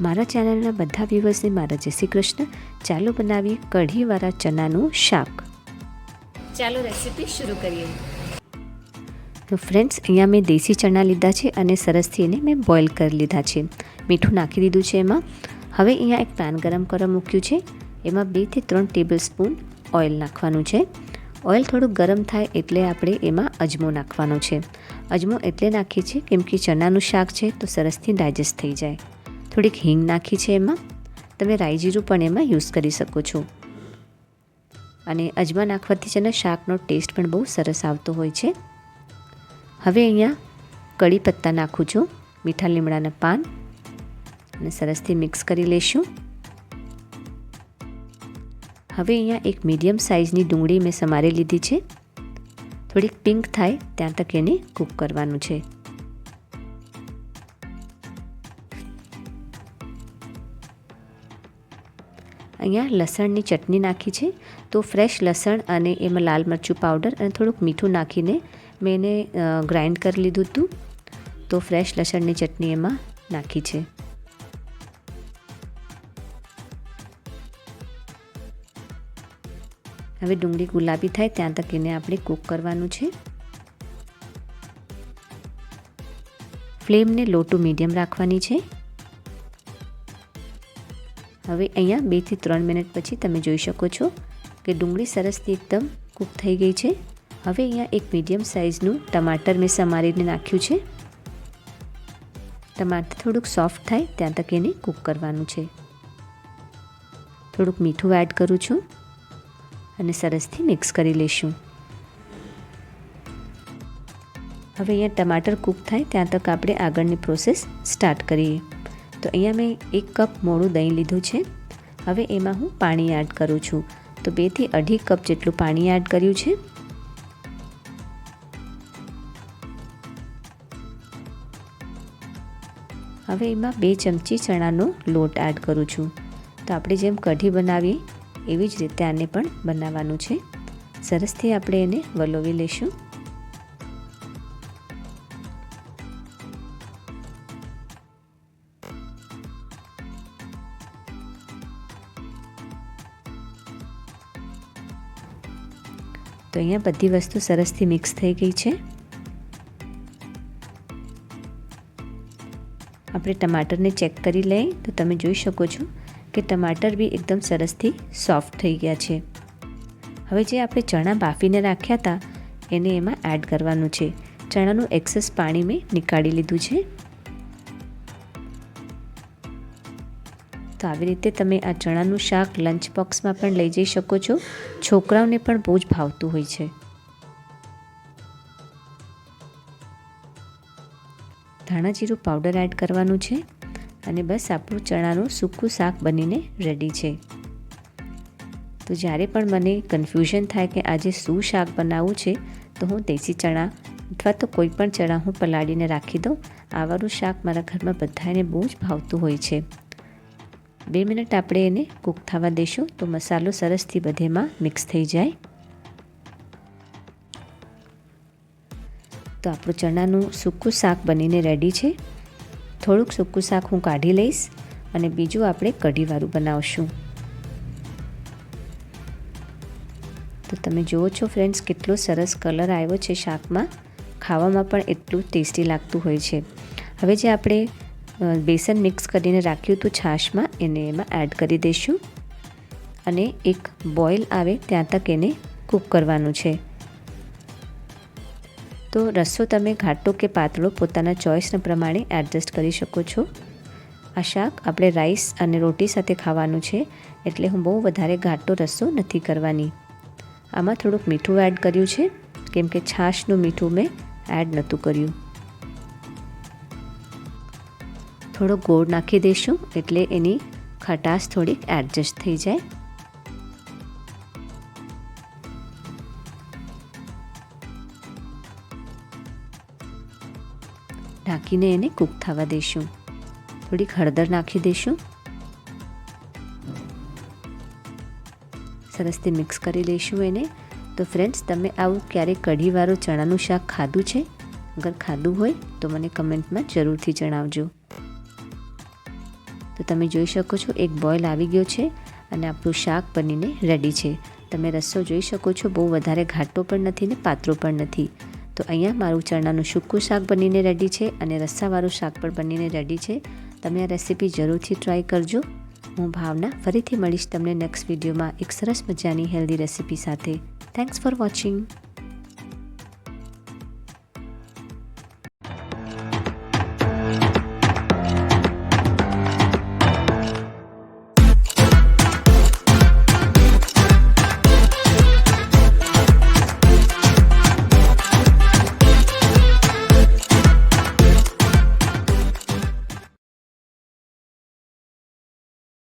મારા ચેનલના બધા વ્યૂવર્સને મારા જય શ્રી કૃષ્ણ. ચાલો બનાવીએ કઢીવાળા ચનાનું શાક. ચાલો રેસીપી શરૂ કરીએ. તો ફ્રેન્ડ્સ અહીંયા મેં દેશી ચણા લીધા છે અને સરસથી એને મેં બોઇલ કરી લીધા છે. મીઠું નાખી દીધું છે એમાં. હવે અહીંયા એક પેન ગરમ કરવા મૂક્યું છે. એમાં બેથી ત્રણ ટેબલ સ્પૂન ઓઇલ નાખવાનું છે. ઓઇલ થોડું ગરમ થાય એટલે આપણે એમાં અજમો નાખવાનો છે. અજમો એટલે નાખીએ છીએ કેમ કે ચણાનું શાક છે તો સરસથી ડાયજેસ્ટ થઈ જાય. થોડીક હિંગ નાખી છે એમાં. તમે રાઈ જીરું પણ એમાં યુઝ કરી શકો છો. અને અજમા નાખવાથી છે ને શાકનો ટેસ્ટ પણ બહુ સરસ આવતો હોય છે. હવે અહીંયા કડી પત્તા નાખું છું, મીઠા લીમડાના પાન. અને સરસથી મિક્સ કરી લઈશું હવે અહીંયા એક મીડિયમ સાઇઝની ડુંગળી મેં સમારી લીધી છે. થોડીક પિંક થાય ત્યાં તક એને કૂક કરવાનું છે. અહીંયા લસણની ચટણી નાખી છે. તો ફ્રેશ લસણ અને એમાં લાલ મરચું પાવડર અને થોડુંક મીઠું નાખીને મેં એને ગ્રાઇન્ડ કરી લીધું હતું. તો ફ્રેશ લસણની ચટણી એમાં નાખી છે. હવે ડુંગળી ગુલાબી થાય ત્યાં તક એને આપણે કૂક કરવાનું છે. ફ્લેમને લો ટુ મીડિયમ રાખવાની છે. હવે અહીંયા બેથી ત્રણ મિનિટ પછી તમે જોઈ શકો છો કે ડુંગળી સરસથી એકદમ કૂક થઈ ગઈ છે. હવે અહીંયા એક મીડિયમ સાઇઝનું ટમાટર મેં સમારીને નાખ્યું છે. ટમાટર થોડુંક સોફ્ટ થાય ત્યાં તક એને કૂક કરવાનું છે. થોડુંક મીઠું એડ કરું છું અને સરસથી મિક્સ કરી લઈશું. હવે અહીંયા ટમાટર કૂક થાય ત્યાં તક આપણે આગળની પ્રોસેસ સ્ટાર્ટ કરીએ. તો અહીંયા મેં એક કપ મોડું દહીં લીધું છે. હવે એમાં હું પાણી એડ કરું છું. તો બેથી અઢી કપ જેટલું પાણી એડ કર્યું છે. હવે એમાં બે ચમચી ચણાનો લોટ એડ કરું છું. તો આપણે જેમ કઢી બનાવીએ, એવી જ રીતે આને પણ બનાવવાનું છે. સરસથી આપણે એને વલોવી લઈશું તો અહીંયા બધી વસ્તુ સરસથી મિક્સ થઈ ગઈ છે. આપણે ટમાટરને ચેક કરી લઈએ તો તમે જોઈ શકો છો કે ટમાટર બી એકદમ સરસથી સોફ્ટ થઈ ગયા છે. હવે જે આપણે ચણા બાફીને રાખ્યા હતા, એને એમાં એડ કરવાનું છે. ચણાનું એક્સેસ પાણી મેં નીકાળી લીધું છે. તો આવી રીતે તમે આ ચણાનું શાક લંચ બોક્સમાં પણ લઈ જઈ શકો છો. છોકરાઓને પણ બહુ જ ભાવતું હોય છે. ધાણા જીરું પાવડર એડ કરવાનું છે અને બસ આપણું ચણાનું સૂકું શાક બનીને રેડી છે. તો જ્યારે પણ મને કન્ફ્યુઝન થાય કે આજે શું શાક બનાવવું છે, તો હું દેશી ચણા અથવા તો કોઈ પણ ચણા હું પલાળીને રાખી દઉં. આવાનું શાક મારા ઘરમાં બધાને બહુ જ ભાવતું હોય છે. બે મિનિટ આપણે એને કૂક થવા દઈશું તો મસાલો સરસથી બધેમાં મિક્સ થઈ જાય. તો આપણું ચણાનું સૂકું શાક બનીને રેડી છે. થોડુંક સૂકું શાક હું કાઢી લઈશ અને બીજું આપણે કઢીવાળું બનાવશું. તો તમે જુઓ છો ફ્રેન્ડ્સ કેટલો સરસ કલર આવ્યો છે શાકમાં. ખાવામાં પણ એટલું ટેસ્ટી લાગતું હોય છે. હવે જે આપણે બેસન મિક્સ કરીને રાખ્યું હતું છાશમાં, એને એમાં એડ કરી દઈશું. અને એક બોઇલ આવે ત્યાં તક એને કૂક કરવાનું છે. તો રસો તમે ઘાટો કે પાતળો પોતાના ચોઈસના પ્રમાણે એડજસ્ટ કરી શકો છો. આ શાક આપણે રાઈસ અને રોટી સાથે ખાવાનું છે, એટલે હું બહુ વધારે ઘાટો રસો નથી કરવાની. આમાં થોડુંક મીઠું એડ કર્યું છે, કેમ કે છાશનું મીઠું મેં એડ નહોતું કર્યું. થોડો ગોળ નાખી દઈશું એટલે એની ખટાશ થોડીક એડજસ્ટ થઈ જાય. ઢાંકીને એને કૂક થવા દઈશું. થોડીક હળદર નાખી દઈશું. સરસથી મિક્સ કરી લઈશું એને. તો ફ્રેન્ડ્સ તમે આવું ક્યારેક કઢીવાળું ચણાનું શાક ખાધું છે? અગર ખાધું હોય તો મને કમેન્ટમાં જરૂરથી જણાવજો. તો તમે જોઈ શકો છો, એક બોઇલ આવી ગયો છે અને આપણું શાક બનીને રેડી છે. તમે રસ્સો જોઈ શકો છો, બહુ વધારે ઘાટો પણ નથી ને પાતળો પણ નથી. તો અહીંયા મારું ચણાનું સૂકું શાક બનીને રેડી છે અને રસ્સાવાળું શાક પણ બનીને રેડી છે. તમે આ રેસીપી જરૂરથી ટ્રાય કરજો. હું ભાવના ફરીથી મળીશ તમને નેક્સ્ટ વિડીયોમાં એક સરસ મજાની હેલ્ધી રેસીપી સાથે. Thanks for watching